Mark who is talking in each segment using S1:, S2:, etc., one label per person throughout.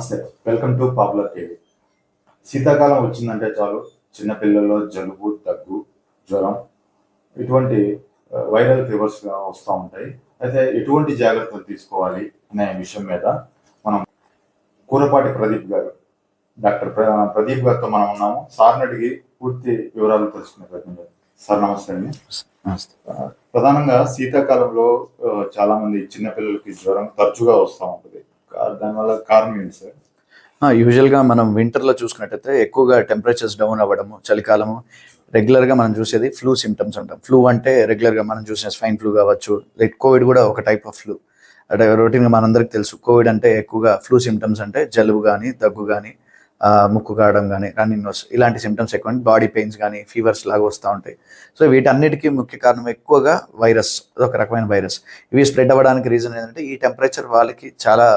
S1: నమస్తే. Welcome to popular TV. శీతాకాలం వచ్చిందంటే చాలు. చిన్నపిల్లల్లో జలుబు దగ్గు జ్వరం ఇటువంటి వైరల్ ఫీవర్స్ వస్తూ ఉంటాయి. అయితే ఎటువంటి జాగ్రత్తలు తీసుకోవాలి అనే విషయం మీద మనం కూరపాటి ప్రదీప్ గారు డాక్టర్ ప్ర- ప్రదీప్ గారితో మనం ఉన్నాము. సార్ని అడిగి పూర్తి వివరాలు తెలుసుకునే ప్రయత్నం. సార్ నమస్తే అండి. ప్రధానంగా శీతాకాలంలో చాలా మంది చిన్నపిల్లలకి జ్వరం తరచుగా వస్తూ ఉంటుంది. దానివల్ల కారణం ఏంటి సార్?
S2: యూజువల్గా మనం వింటర్లో చూసుకున్నట్టయితే ఎక్కువగా టెంపరేచర్స్ డౌన్ అవ్వడము చలికాలము రెగ్యులర్గా మనం చూసేది ఫ్లూ సిమ్టమ్స్ అంటాం. ఫ్లూ అంటే రెగ్యులర్గా మనం చూసిన స్వైన్ ఫ్లూ కావచ్చు లైక్ కోవిడ్ కూడా ఒక టైప్ ఆఫ్ ఫ్లూ అంటే రొటీన్గా మనందరికి తెలుసు కోవిడ్ అంటే ఎక్కువగా ఫ్లూ సిమ్టమ్స్ అంటే జలుబు కానీ దగ్గు కానీ ముక్కు కావడం కానీ రన్నింగ్ నోస్ ఇలాంటి సిమ్టమ్స్ ఎక్కువ బాడీ పెయిన్స్ కానీ ఫీవర్స్ లాగా వస్తూ ఉంటాయి. సో వీటన్నిటికీ ముఖ్య కారణం ఎక్కువగా వైరస్ ఒక రకమైన వైరస్ ఇవి స్ప్రెడ్ అవ్వడానికి రీజన్ ఏంటంటే ఈ టెంపరేచర్ వాళ్ళకి చాలా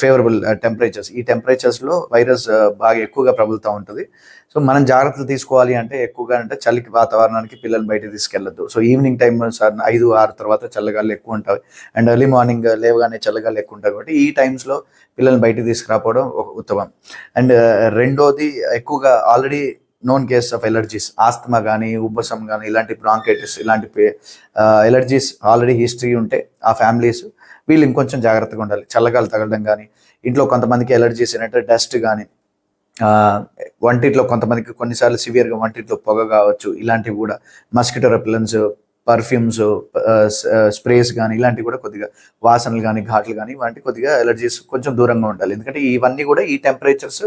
S2: ఫేవరబుల్ టెంపరేచర్స్ ఈ టెంపరేచర్స్లో వైరస్ బాగా ఎక్కువగా ప్రబలుతూ ఉంటుంది. సో మనం జాగ్రత్తలు తీసుకోవాలి అంటే ఎక్కువగా అంటే చలికి వాతావరణానికి పిల్లలు బయట తీసుకెళ్ళద్దు. సో ఈవినింగ్ టైం సార్ ఐదు ఆరు తర్వాత చల్లగాలు ఎక్కువ ఉంటాయి. అండ్ ఎర్లీ మార్నింగ్ లేవగానే చల్లగాలు ఎక్కువ ఉంటాయి కాబట్టి ఈ టైమ్స్లో పిల్లల్ని బయట తీసుకురాపోవడం ఒక ఉత్తమం. అండ్ రెండోది ఎక్కువగా already known case of allergies asthma కానీ ఉబ్బసం కానీ ఇలాంటి బ్రాంకైటిస్ ఇలాంటి ఎలర్జీస్ ఆల్రెడీ హిస్టరీ ఉంటే ఆ ఫ్యామిలీస్ వీళ్ళు ఇంకొంచెం జాగ్రత్తగా ఉండాలి. చల్లగాలు తగలడం కానీ ఇంట్లో కొంతమందికి ఎలర్జీస్ ఏంటంటే డస్ట్ కానీ వంటిట్లో కొంతమందికి కొన్నిసార్లు సివియర్గా వంటింట్లో పొగ కావచ్చు ఇలాంటివి కూడా మస్కిటో రెప్లెన్స్ పర్ఫ్యూమ్స్ స్ప్రేస్ కానీ ఇలాంటివి కూడా కొద్దిగా వాసనలు కానీ ఘాట్లు కానీ ఇలాంటి కొద్దిగా ఎలర్జీస్ కొంచెం దూరంగా ఉండాలి. ఎందుకంటే ఇవన్నీ కూడా ఈ టెంపరేచర్స్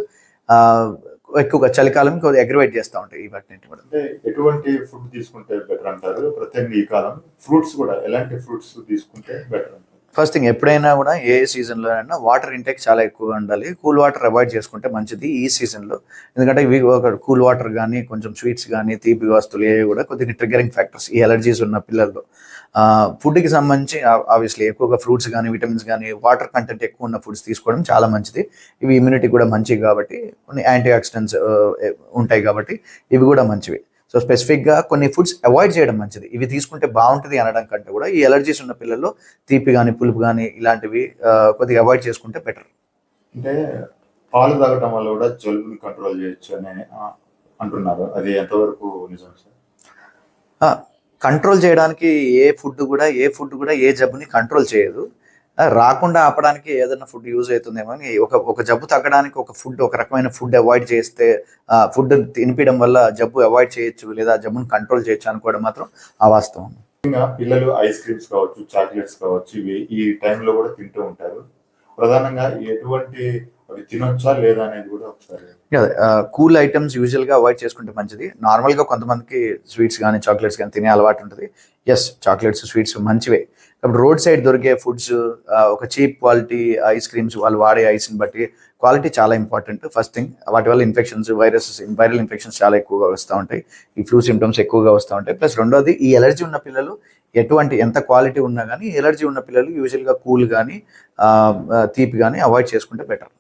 S2: ఎక్కువగా చలికాలం కొద్దిగా అగ్రివేట్ చేస్తూ ఉంటాయి వాటిని కూడా.
S1: అంటే ఎటువంటి ఫుడ్ తీసుకుంటే బెటర్ అంటారు? ప్రత్యేకంగా ఈ కాలం ఫ్రూట్స్ కూడా ఎలాంటి ఫ్రూట్స్ తీసుకుంటే బెటర్
S2: ఫస్ట్ థింగ్ ఎప్పుడైనా కూడా ఏ సీజన్లో అయినా వాటర్ ఇంటేక్ చాలా ఎక్కువగా ఉండాలి. కూల్ వాటర్ అవాయిడ్ చేసుకుంటే మంచిది ఈ సీజన్లో. ఎందుకంటే ఇవి ఒక కూల్ వాటర్ కానీ కొంచెం స్వీట్స్ కానీ తీపి వస్తువులు ఏవి కూడా కొద్దిగా ట్రిగరింగ్ ఫ్యాక్టర్స్ ఈ ఎలర్జీస్ ఉన్న పిల్లల్లో. ఫుడ్కి సంబంధించి ఆబ్వియస్లీ ఎక్కువగా ఫ్రూట్స్ కానీ విటమిన్స్ కానీ వాటర్ కంటెంట్ ఎక్కువ ఉన్న ఫుడ్స్ తీసుకోవడం చాలా మంచిది. ఇవి ఇమ్యూనిటీ కూడా మంచివి కాబట్టి కొన్ని యాంటీ ఆక్సిడెంట్స్ ఉంటాయి కాబట్టి ఇవి కూడా మంచివి. సో స్పెసిఫిక్గా కొన్ని ఫుడ్స్ అవాయిడ్ చేయడం మంచిది. ఇవి తీసుకుంటే బాగుంటుంది అనడం కంటే కూడా ఈ ఎలర్జీస్ ఉన్న పిల్లల్లో తీపి కానీ పులుపు కానీ ఇలాంటివి కొద్దిగా అవాయిడ్ చేసుకుంటే బెటర్.
S1: అంటే పాలు తాగటం వల్ల కూడా జలుబుని కంట్రోల్ చేయొచ్చు అని అంటున్నారు. అది ఎంతవరకు నిజం సార్?
S2: కంట్రోల్ చేయడానికి ఏ ఫుడ్ కూడా ఏ ఫుడ్ కూడా ఏ జబ్బుని కంట్రోల్ చేయదు. రాకుండా ఆపడానికి ఏదైనా ఫుడ్ యూజ్ అవుతుందేమో అని ఒక ఒక జబ్బు తగ్గడానికి ఒక ఫుడ్ ఒక రకమైన ఫుడ్ అవాయిడ్ చేస్తే ఫుడ్ తినిపించడం వల్ల జబ్బు అవాయిడ్ చేయొచ్చు లేదా జబ్బుని కంట్రోల్ చేయొచ్చు అనుకోవడం మాత్రం అవాస్తవం
S1: పిల్లలు ఐస్ క్రీమ్స్ కావచ్చు చాక్లెట్స్ కావచ్చు ఇవి ఈ టైంలో కూడా తింటూ ఉంటారు. ప్రధానంగా ఎటువంటి అవి తినొచ్చా లేదా అనేది కూడా ఒకసారి
S2: కూల్ ఐటమ్స్ యూజువల్గా అవాయిడ్ చేసుకుంటే మంచిది. నార్మల్గా కొంతమందికి స్వీట్స్ కానీ చాక్లెట్స్ కానీ తినే అలవాటు ఉంటుంది. ఎస్ చాక్లెట్స్ స్వీట్స్ మంచివే. కాబట్టి రోడ్ సైడ్ దొరికే ఫుడ్స్ uh, ఒక చీప్ క్వాలిటీ ఐస్ క్రీమ్స్ వాళ్ళు వాడే ఐస్ని బట్టి క్వాలిటీ చాలా ఇంపార్టెంట్ ఫస్ట్ థింగ్ వాటి వల్ల ఇన్ఫెక్షన్స్ వైరస్ వైరల్ ఇన్ఫెక్షన్స్ చాలా ఎక్కువగా వస్తూ ఉంటాయి. ఈ ఫ్లూ సిమ్టమ్స్ ఎక్కువగా వస్తూ ఉంటాయి. ప్లస్ రెండోది ఈ ఎలర్జీ ఉన్న పిల్లలు ఎటువంటి ఎంత క్వాలిటీ ఉన్నా కానీ ఎలర్జీ ఉన్న పిల్లలు యూజువల్గా కూల్ కానీ తీపి కానీ అవాయిడ్ చేసుకుంటే బెటర్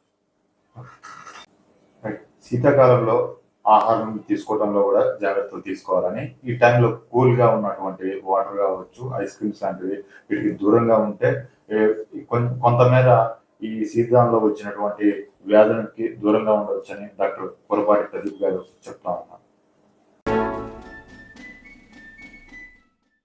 S1: శీతాకాలంలో ఆహారం తీసుకోవడంలో కూడా జాగ్రత్తలు తీసుకోవాలని ఈ టైంలో కూల్గా ఉన్నటువంటి వాటర్ కావచ్చు ఐస్ క్రీమ్స్ లాంటివి వీటికి దూరంగా ఉంటే కొంతమేర ఈ సీజన్లో వచ్చినటువంటి వ్యాధులకి దూరంగా ఉండవచ్చని డాక్టర్ పొరపాటి ప్రదీప్ గారు చెప్తా ఉన్నారు.